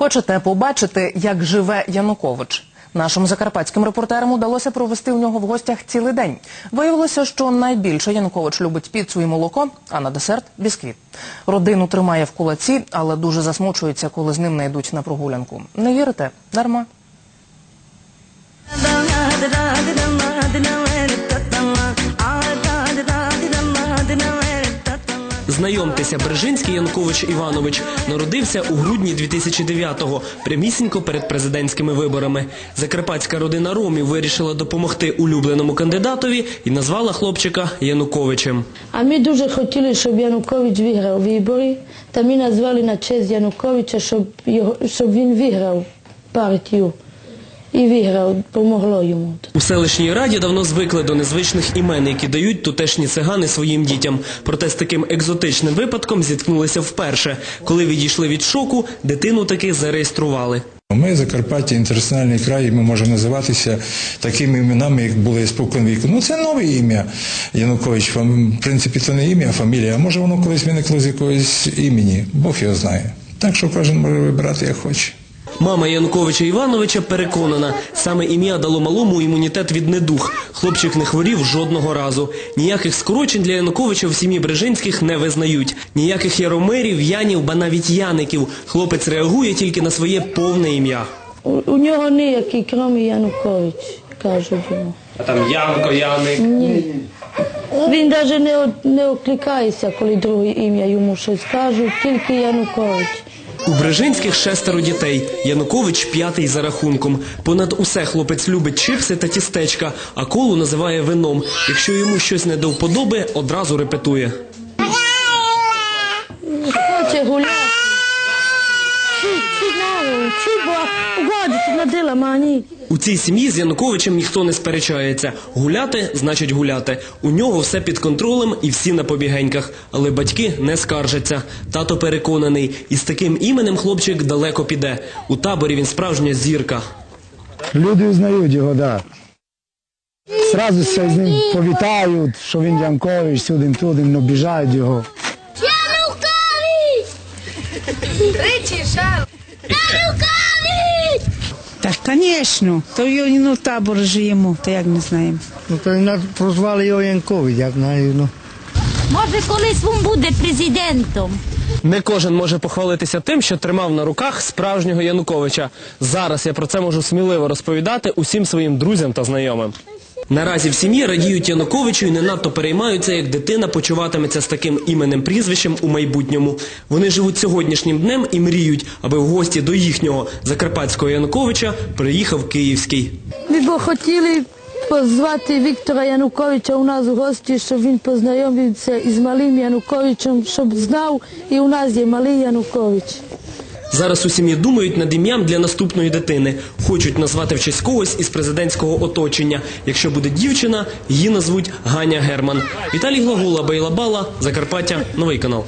Хочете побачити, як живе Янукович? Нашим закарпатським репортерам удалося провести у нього в гостях цілий день. Виявилося, що найбільше Янукович любить піцу і молоко, а на десерт – бісквіт. Родину тримає в кулаці, але дуже засмучується, коли з ним не йдуть на прогулянку. Не вірите? Дарма. Знайомтеся, Брижинський Янкович Іванович народився у грудні 2009-го, прямісінько перед президентськими виборами. Закарпатська родина Ромів вирішила допомогти улюбленому кандидатові і назвала хлопчика Януковичем. А ми дуже хотіли, щоб Янукович виграв вибори, та ми назвали на честь Януковича, щоб, його, щоб він виграв партію. І виграв, помогло йому. У селищній раді давно звикли до незвичних імен, які дають тутешні цигани своїм дітям. Проте з таким екзотичним випадком зіткнулися вперше. Коли відійшли від шоку, дитину таки зареєстрували. Ми Закарпаття, інтернаціональний край, ми можемо називатися такими іменами, як були спокон віку. Ну це нове ім'я Янукович. Фам- В принципі, це не ім'я, а фамілія. А може воно колись виникло з якогось імені. Бог його знає. Так що кожен може вибирати як хоче. Мама Януковича Івановича переконана, саме ім'я дало малому імунітет від недух. Хлопчик не хворів жодного разу. Ніяких скорочень для Януковича в сім'ї Брижинських не визнають. Ніяких яромирів, янів, ба навіть яників. Хлопець реагує тільки на своє повне ім'я. У, у нього ніякий, крім Янукович, кажуть йому. А там Янко, Яник. Ні. Він навіть не, не окликається, коли друге ім'я йому щось кажуть, тільки Янукович. У Брижинських шестеро дітей. Янукович п'ятий за рахунком. Понад усе хлопець любить чипси та тістечка, а колу називає вином. Якщо йому щось не до вподоби, одразу репетує. Хоче гуляти. Чи, чи, нару, чи, бо угодити на дила мані. У цій сім'ї з Януковичем ніхто не сперечається. Гуляти значить гуляти. У нього все під контролем і всі на побігеньках. Але батьки не скаржаться. Тато переконаний, із таким іменем хлопчик далеко піде. У таборі він справжня зірка. Люди узнають його, так. Да. Сразу все з ним повітають, що він Янкович, сюди туди, обіжають його. Так, звісно, то його ну, табор живемо, то як не знаємо. Ну то й нас прозвали його Янкович, як знаю. Ну. Може, колись він буде президентом. Не кожен може похвалитися тим, що тримав на руках справжнього Януковича. Зараз я про це можу сміливо розповідати усім своїм друзям та знайомим. Наразі в сім'ї радіють Януковичу і не надто переймаються, як дитина почуватиметься з таким іменем прізвищем у майбутньому. Вони живуть сьогоднішнім днем і мріють, аби в гості до їхнього закарпатського Януковича приїхав Київський. Ми б хотіли позвати Віктора Януковича у нас у гості, щоб він познайомився із малим Януковичем, щоб знав, і у нас є малий Янукович. Зараз у сім'ї думають над ім'ям для наступної дитини. Хочуть назвати в честь когось із президентського оточення. Якщо буде дівчина, її назвуть Ганя Герман. Віталій Глагола, Бейла Бала, Закарпаття, новий канал.